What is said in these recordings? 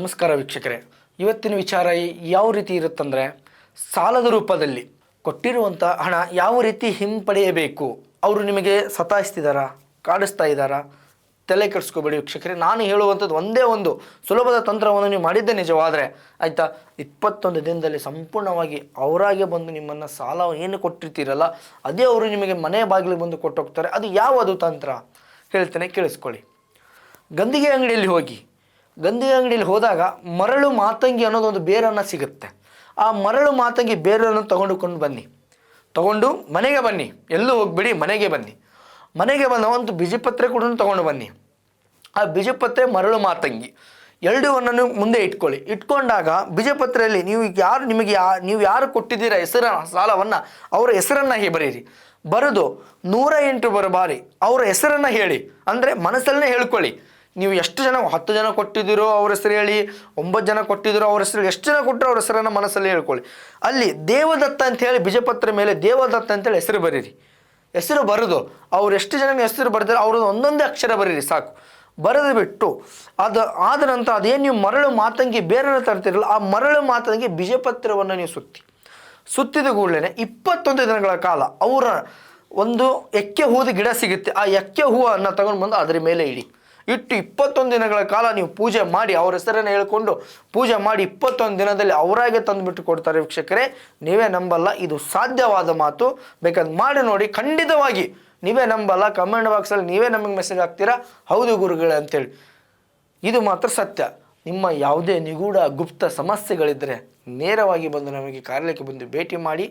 ನಮಸ್ಕಾರ ವೀಕ್ಷಕರೇ. ಇವತ್ತಿನ ವಿಚಾರ ಯಾವ ರೀತಿ ಇರುತ್ತಂದರೆ, ಸಾಲದ ರೂಪದಲ್ಲಿ ಕೊಟ್ಟಿರುವಂಥ ಹಣ ಯಾವ ರೀತಿ ಹಿಂಪಡೆಯಬೇಕು, ಅವರು ನಿಮಗೆ ಸತಾಯಿಸ್ತಿದ್ದಾರಾ ಕಾಡಿಸ್ತಾ ಇದ್ದಾರಾ ತಲೆ ಕೆಡಿಸ್ಕೋಬೇಡಿ ವೀಕ್ಷಕರೇ. ನಾನು ಹೇಳುವಂಥದ್ದು ಒಂದೇ ಒಂದು ಸುಲಭದ ತಂತ್ರವನ್ನು ನೀವು ಮಾಡಿದ್ದೆ ನಿಜವಾದರೆ ಆಯಿತಾ? ಇಪ್ಪತ್ತೊಂದು ದಿನದಲ್ಲಿ ಸಂಪೂರ್ಣವಾಗಿ ಅವರಾಗೆ ಬಂದು ನಿಮ್ಮನ್ನು ಸಾಲ ಏನು ಕೊಟ್ಟಿರ್ತೀರಲ್ಲ, ಅದೇ ಅವರು ನಿಮಗೆ ಮನೆ ಬಾಗಿಲಿಗೆ ಬಂದು ಕೊಟ್ಟೋಗ್ತಾರೆ. ಅದು ಯಾವುದು ತಂತ್ರ? ಹೇಳ್ತೇನೆ, ಕೇಳಿಸ್ಕೊಳ್ಳಿ. ಗಂದಿಗೆ ಅಂಗಡಿಯಲ್ಲಿ ಹೋಗಿ ಗಂದಿಗೆ ಅಂಗಡಿಯಲ್ಲಿ ಹೋದಾಗ ಮರಳು ಮಾತಂಗಿ ಅನ್ನೋದು ಒಂದು ಬೇರನ್ನು ಸಿಗುತ್ತೆ. ಆ ಮರಳು ಮಾತಂಗಿ ಬೇರನ್ನು ತಗೊಂಡುಕೊಂಡು ಬನ್ನಿ. ತಗೊಂಡು ಮನೆಗೆ ಬನ್ನಿ. ಎಲ್ಲೂ ಹೋಗ್ಬಿಡಿ, ಮನೆಗೆ ಬನ್ನಿ. ಮನೆಗೆ ಬಂದ ಒಂದು ಬಿಜಿಪತ್ರೆ ಕೂಡ ತಗೊಂಡು ಬನ್ನಿ. ಆ ಬಿಜಿಪತ್ರೆ ಮರಳು ಮಾತಂಗಿ. ಎರಡೂವನ್ನು ಮುಂದೆ ಇಟ್ಕೊಳ್ಳಿ. ಇಟ್ಕೊಂಡಾಗ ಬಿಜಪತ್ರೆಯಲ್ಲಿ ನೀವು ಯಾರು ನಿಮಗೆ ಯಾ ನೀವು ಯಾರು ಕೊಟ್ಟಿದ್ದೀರಾ ಹೆಸರ, ಸಾಲವನ್ನು ಅವರ ಹೆಸರನ್ನು ಬರೀರಿ. ಬರೆದು ನೂರ ಎಂಟು ಬರಬಾರಿ ಅವರ ಹೆಸರನ್ನು ಹೇಳಿ. ಅಂದರೆ ಮನಸ್ಸಲ್ಲೇ ಹೇಳ್ಕೊಳ್ಳಿ. ನೀವು ಎಷ್ಟು ಜನ, ಹತ್ತು ಜನ ಕೊಟ್ಟಿದ್ದೀರೋ ಅವ್ರ ಹೆಸರು ಹೇಳಿ, ಒಂಬತ್ತು ಜನ ಕೊಟ್ಟಿದ್ದೀರೋ ಅವ್ರ ಹೆಸರು ಎಷ್ಟು ಜನ ಕೊಟ್ಟರು ಅವ್ರ ಹೆಸರನ್ನು ಮನಸ್ಸಲ್ಲಿ ಹೇಳ್ಕೊಳ್ಳಿ. ಅಲ್ಲಿ ದೇವದತ್ತ ಅಂತ ಹೇಳಿ ಬಿಜಪತ್ರ ಮೇಲೆ ದೇವದತ್ತ ಅಂತೇಳಿ ಹೆಸರು ಬರೀರಿ. ಹೆಸರು ಬರೆದು, ಅವ್ರು ಎಷ್ಟು ಜನ ಹೆಸರು ಬರೆದಿರೋ ಅವ್ರದ್ದು ಒಂದೊಂದೇ ಅಕ್ಷರ ಬರೀರಿ, ಸಾಕು. ಬರೆದು ಬಿಟ್ಟು, ಅದು ಆದ ನಂತರ ಅದೇನು ನೀವು ಮರಳು ಮಾತಂಗಿ ಬೇರೆನ ತರ್ತಿರಲ್ಲ, ಆ ಮರಳು ಮಾತಂಗಿ ಬಿಜಪತ್ರವನ್ನು ನೀವು ಸುತ್ತಿ. ಸುತ್ತಿದ ಕೂಡಲೇ ಇಪ್ಪತ್ತೊಂದು ದಿನಗಳ ಕಾಲ ಅವರ ಒಂದು ಎಕ್ಕೆ ಹೂದ ಗಿಡ ಸಿಗುತ್ತೆ, ಆ ಎಕ್ಕೆ ಹೂವನ್ನು ತಗೊಂಡು ಬಂದು ಅದರ ಮೇಲೆ ಇಡಿ. ಇಟ್ಟು ಇಪ್ಪತ್ತೊಂದು ದಿನಗಳ ಕಾಲ ನೀವು ಪೂಜೆ ಮಾಡಿ ಅವ್ರ ಹೆಸರನ್ನು ಹೇಳ್ಕೊಂಡು ಪೂಜೆ ಮಾಡಿ ಇಪ್ಪತ್ತೊಂದು ದಿನದಲ್ಲಿ ಅವರಾಗೆ ತಂದುಬಿಟ್ಟು ಕೊಡ್ತಾರೆ ವೀಕ್ಷಕರೇ. ನೀವೇ ನಂಬಲ್ಲ, ಇದು ಸಾಧ್ಯವಾದ ಮಾತು. ಬೇಕಾದ್ರೆ ಮಾಡಿ ನೋಡಿ, ಖಂಡಿತವಾಗಿ ನೀವೇ ನಂಬಲ್ಲ ಕಮೆಂಟ್ ಬಾಕ್ಸಲ್ಲಿ ನೀವೇ ನಮಗೆ ಮೆಸೇಜ್ ಹಾಕ್ತೀರಾ? ಹೌದು ಗುರುಗಳೇ ಅಂತೇಳಿ. ಇದು ಮಾತ್ರ ಸತ್ಯ. ನಿಮ್ಮ ಯಾವುದೇ ನಿಗೂಢ ಗುಪ್ತ ಸಮಸ್ಯೆಗಳಿದ್ದರೆ ನೇರವಾಗಿ ಬಂದು ನಮಗೆ ಕಾರ್ಯಾಲಯಕ್ಕೆ ಬಂದು ಭೇಟಿ ಮಾಡಿ,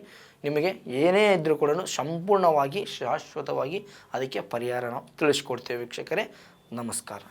ನಿಮಗೆ ಏನೇ ಇದ್ದರೂ ಕೂಡ ಸಂಪೂರ್ಣವಾಗಿ ಶಾಶ್ವತವಾಗಿ ಅದಕ್ಕೆ ಪರಿಹಾರ ನಾವು ತಿಳಿಸ್ಕೊಡ್ತೇವೆ ವೀಕ್ಷಕರೇ. ನಮಸ್ಕಾರ.